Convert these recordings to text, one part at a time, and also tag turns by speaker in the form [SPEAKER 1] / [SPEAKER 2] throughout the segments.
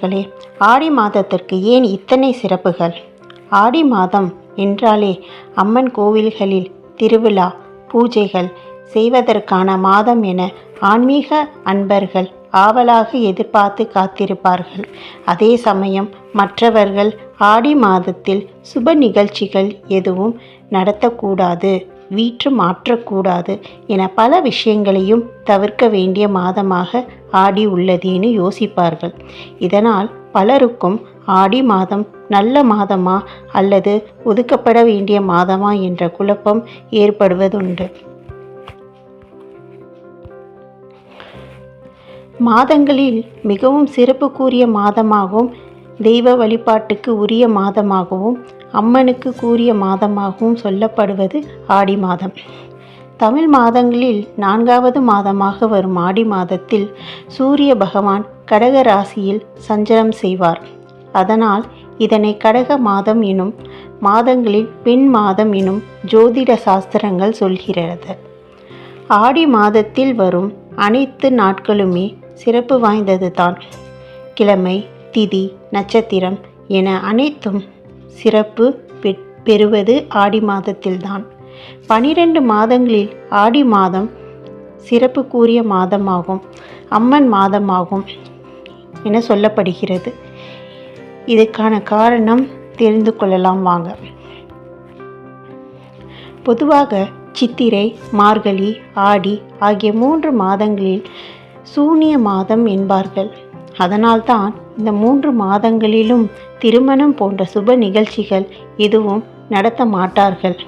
[SPEAKER 1] களே ஆடி மாதத்திற்கு ஏன் இத்தனை சிறப்புகள்? ஆடி மாதம் என்றாலே அம்மன் கோவில்களில் திருவிழா பூஜைகள் செய்வதற்கான மாதம் என ஆன்மீக அன்பர்கள் ஆவலாக எதிர்பார்த்து காத்திருப்பார்கள். அதே சமயம் மற்றவர்கள் ஆடி மாதத்தில் சுப நிகழ்ச்சிகள் எதுவும் நடத்தக்கூடாது. வீற்று மாற்றக்கூடாது என பல விஷயங்களையும் தவிர்க்க வேண்டிய மாதமாக ஆடி உள்ளதேன்னு யோசிப்பார்கள். இதனால் பலருக்கும் ஆடி மாதம் நல்ல மாதமா அல்லது ஒதுக்கப்பட வேண்டிய மாதமா என்ற குழப்பம் ஏற்படுவதுண்டு. மாதங்களில் மிகவும் சிறப்புக்குரிய மாதமாகவும் தெய்வ வழிபாட்டுக்கு உரிய மாதமாகவும் அம்மனுக்கு கூறிய மாதமாகவும் சொல்லப்படுவது ஆடி மாதம். தமிழ் மாதங்களில் நான்காவது மாதமாக வரும் ஆடி மாதத்தில் சூரிய பகவான் கடக ராசியில் சஞ்சலம் செய்வார். அதனால் இதனை கடக மாதம் எனும் மாதங்களில் பெண் மாதம் எனும் ஜோதிட சாஸ்திரங்கள் சொல்கிறது. ஆடி மாதத்தில் வரும் அனைத்து நாட்களுமே சிறப்பு வாய்ந்தது தான் கிழமை திதி நட்சத்திரம் என அனைத்தும் சிறப்பு பெறுவது ஆடி மாதத்தில்தான். பனிரெண்டு மாதங்களில் ஆடி மாதம் சிறப்புக்குரிய மாதமாகும். அம்மன் மாதமாகும் என சொல்லப்படுகிறது. இதுக்கான காரணம் தெரிந்து கொள்ளலாம் வாங்க. பொதுவாக சித்திரை மார்கழி ஆடி ஆகிய மூன்று மாதங்களில் சூனிய மாதம் என்பார்கள். அதனால்தான் இந்த மூன்று மாதங்களிலும் திருமணம் போன்ற சுப நிகழ்ச்சிகள் எதுவும் நடத்த மாட்டார்கள்.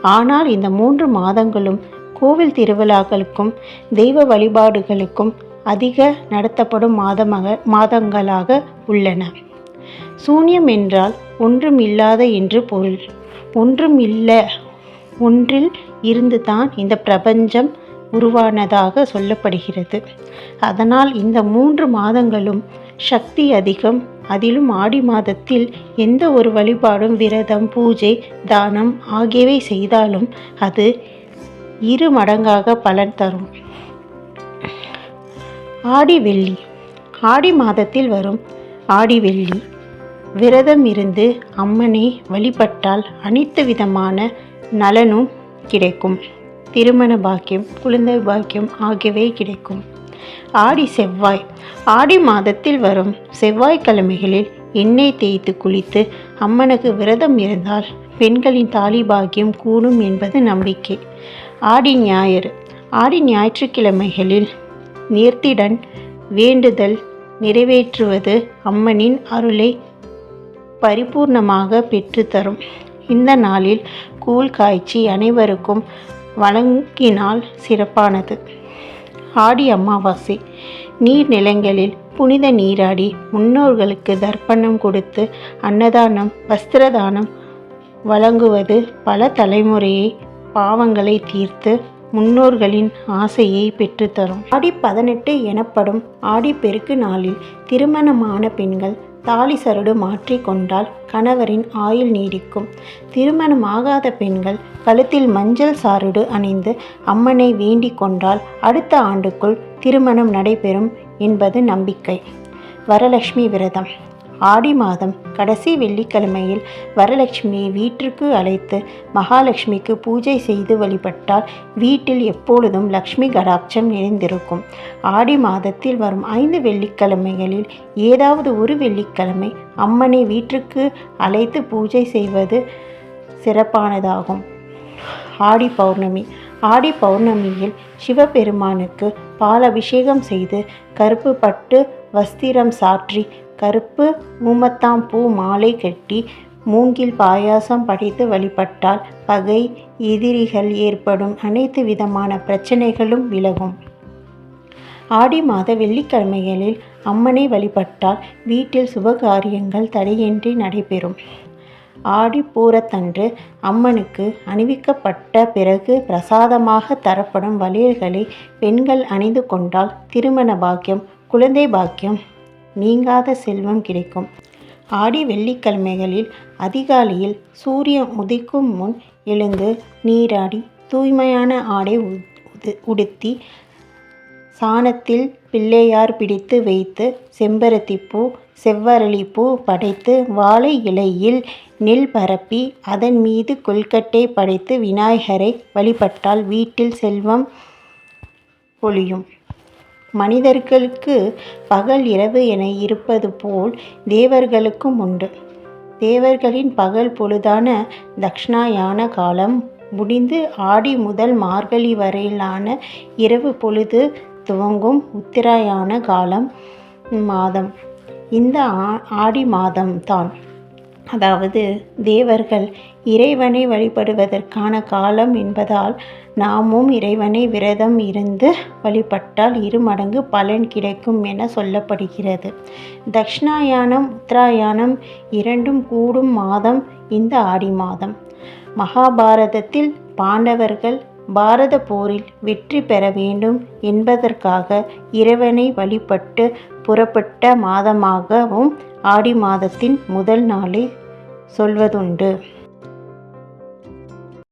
[SPEAKER 1] ஆனால் இந்த மூன்று மாதங்களும் கோவில் திருவிழாக்களுக்கும் தெய்வ வழிபாடுகளுக்கும் அதிக நடத்தப்படும் மாதமாக மாதங்களாக உள்ளன. சூன்யம் என்றால் ஒன்றும் இல்லாத என்று பொருள். ஒன்றும் இல்லை ஒன்றில் இருந்து தான் இந்த பிரபஞ்சம் உருவானதாக சொல்லப்படுகிறது. அதனால் இந்த மூன்று மாதங்களும் சக்தி அதிகம். அதிலும் ஆடி மாதத்தில் எந்த ஒரு வழிபாடும் விரதம் பூஜை தானம் ஆகியவை செய்தாலும் அது இரு மடங்காக பலன் தரும். ஆடி வெள்ளி. ஆடி மாதத்தில் வரும் ஆடி வெள்ளி. விரதம் இருந்து அம்மனை வழிபட்டால் அனைத்து விதமான நலனும் கிடைக்கும். திருமண பாக்கியம் குழந்தை பாக்கியம் ஆகியவை கிடைக்கும். ஆடி செவ்வாய். ஆடி மாதத்தில் வரும் செவ்வாய்க்கிழமைகளில் எண்ணெய் தேய்த்து குளித்து அம்மனுக்கு விரதம் இருந்தால் பெண்களின் தாலி பாக்கியம் கூடும் என்பது நம்பிக்கை. ஆடி ஞாயிறு. ஆடி ஞாயிற்றுக்கிழமைகளில் நேர்த்திடன் வேண்டுதல் நிறைவேற்றுவது அம்மனின் அருளை பரிபூர்ணமாக பெற்றுத்தரும். இந்த நாளில் கூழ் காய்ச்சி அனைவருக்கும் வழங்கினால் சிறப்பானது. ஆடி அமாவாசை. நீர்நிலங்களில் புனித நீராடி முன்னோர்களுக்கு தர்ப்பணம் கொடுத்து அன்னதானம் வஸ்திரதானம் வழங்குவது பல தலைமுறையை பாவங்களை தீர்த்து முன்னோர்களின் ஆசையை பெற்றுத்தரும். ஆடி பதினெட்டு எனப்படும் ஆடிப்பெருக்கு நாளில் திருமணமான பெண்கள் தாலி சருடு மாற்றிக்கொண்டால் கணவரின் ஆயுள் நீடிக்கும். திருமணமாகாத பெண்கள் கழுத்தில் மஞ்சள் சாருடு அணிந்து அம்மனை வேண்டிக் கொண்டால் அடுத்த ஆண்டுக்குள் திருமணம் நடைபெறும் என்பது நம்பிக்கை. வரலட்சுமி விரதம். ஆடி மாதம் கடைசி வெள்ளிக்கிழமையில் வரலட்சுமியை வீட்டிற்கு அழைத்து மகாலட்சுமிக்கு பூஜை செய்து வழிபட்டால் வீட்டில் எப்பொழுதும் லக்ஷ்மி கடாட்சம் நிறைந்திருக்கும். ஆடி மாதத்தில் வரும் ஐந்து வெள்ளிக்கிழமைகளில் ஏதாவது ஒரு வெள்ளிக்கிழமை அம்மனை வீட்டிற்கு அழைத்து பூஜை செய்வது சிறப்பானதாகும். ஆடி பௌர்ணமி. ஆடி பௌர்ணமியில் சிவபெருமானுக்கு பால் அபிஷேகம் செய்து கருப்பு பட்டு வஸ்திரம் சாற்றி கருப்பு மூமத்தாம் பூ மாலை கட்டி மூங்கில் பாயாசம் படைத்து வழிபட்டால் பகை எதிரிகள் ஏற்படும். அனைத்து விதமான பிரச்சனைகளும் விலகும். ஆடி மாத வெள்ளிக்கிழமைகளில் அம்மனை வழிபட்டால் வீட்டில் சுபகாரியங்கள் தடையின்றி நடைபெறும். ஆடி பூரத்தன்று அம்மனுக்கு அணிவிக்கப்பட்ட பிறகு பிரசாதமாக தரப்படும் வளையல்களை பெண்கள் அணிந்து கொண்டால் திருமண பாக்கியம் குழந்தை பாக்கியம் நீங்காத செல்வம் கிடைக்கும் ஆடி வெள்ளிக்கிழமைகளில் அதிகாலையில் சூரியன் உதிக்கும் முன் எழுந்து நீராடி தூய்மையான ஆடை உடுத்தி சாணத்தில் பிள்ளையார் பிடித்து வைத்து செம்பருத்தி பூ செவ்வரளிப்பூ படைத்து வாழை இலையில் நெல் பரப்பி அதன் மீது கொல்கட்டை படைத்து விநாயகரை வழிபட்டால் வீட்டில் செல்வம் பொழியும். மனிதர்களுக்கு பகல் இரவு என இருப்பது போல் தேவர்களுக்கும் உண்டு. தேவர்களின் பகல் பொழுதான தக்ஷணாயான காலம் முடிந்து ஆடி முதல் மார்கழி வரையிலான இரவு பொழுது துவங்கும் உத்திராயான காலம் மாதம் இந்த ஆடி மாதம் தான். அதாவது தேவர்கள் இறைவனை வழிபடுவதற்கான காலம் என்பதால் நாமும் இறைவனை விரதம் இருந்து வழிபட்டால் இரு மடங்கு பலன் கிடைக்கும் என சொல்லப்படுகிறது. தக்ஷணாயானம் உத்தராயானம் இரண்டும் கூடும் மாதம் இந்த ஆடி மாதம். மகாபாரதத்தில் பாண்டவர்கள் பாரத போரில் வெற்றி பெற வேண்டும் என்பதற்காக இறைவனை வழிபட்டு புறப்பட்ட மாதமாகவும் ஆடி மாதத்தின் முதல் நாளை சொல்வதுண்டு.